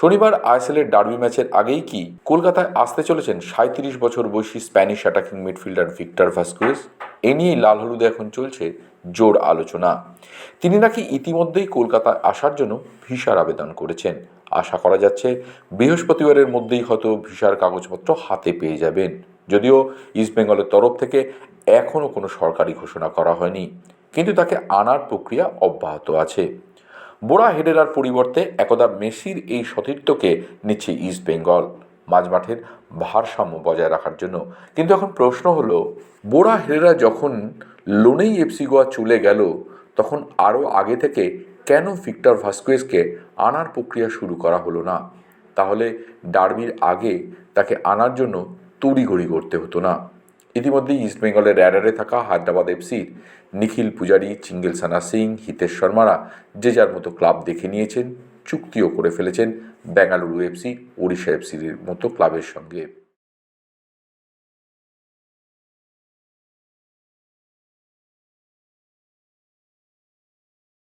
শনিবার আইএসএলের ডার্বি ম্যাচের আগেই কি কলকাতায় আসতে চলেছেন সাঁত্রিশ বছর বয়সী Spanish attacking midfielder Victor Vasquez এ নিয়েই লাল হলুদে এখন চলছে জোর আলোচনা। তিনি নাকি ইতিমধ্যেই কলকাতায় আসার জন্য ভিসার আবেদন করেছেন। আশা করা যাচ্ছে বৃহস্পতিবারের মধ্যেই হয়তো ভিসার কাগজপত্র হাতে পেয়ে যাবেন। যদিও ইস্টবেঙ্গলের তরফ থেকে এখনও কোনো সরকারি ঘোষণা করা হয়নি। কিন্তু তাকে আনার প্রক্রিয়া অব্যাহত আছে। বোরা হেডেরার পরিবর্তে একদা মেসির এই সতীর্থকে নিচ্ছে ইস্ট বেঙ্গল। মাঝমাঠের ভারসাম্য বজায় রাখার জন্য। কিন্তু এখন প্রশ্ন হলো, বোরা হেডেরা যখন লোনেই এফসি গোয়া চলে গেল, তখন আরও আগে থেকে কেন ভিক্টর ভাস্কুয়েসকে আনার প্রক্রিয়া শুরু করা হলো না? তাহলে ডার্বির আগে তাকে আনার জন্য তড়িঘড়ি করতে হতো না। ইতিমধ্যেই ইস্টবেঙ্গলের র্যাডারে থাকা হায়দ্রাবাদ এফসির নিখিল পূজারি চিঙ্গেলসানা সিং, হিতেশ শর্মারা যে যার মতো ক্লাব দেখে নিয়েছেন, চুক্তিও করে ফেলেছেন। বেঙ্গালুরু এফসি, ওড়িশা এফসির মতো ক্লাবের সঙ্গে।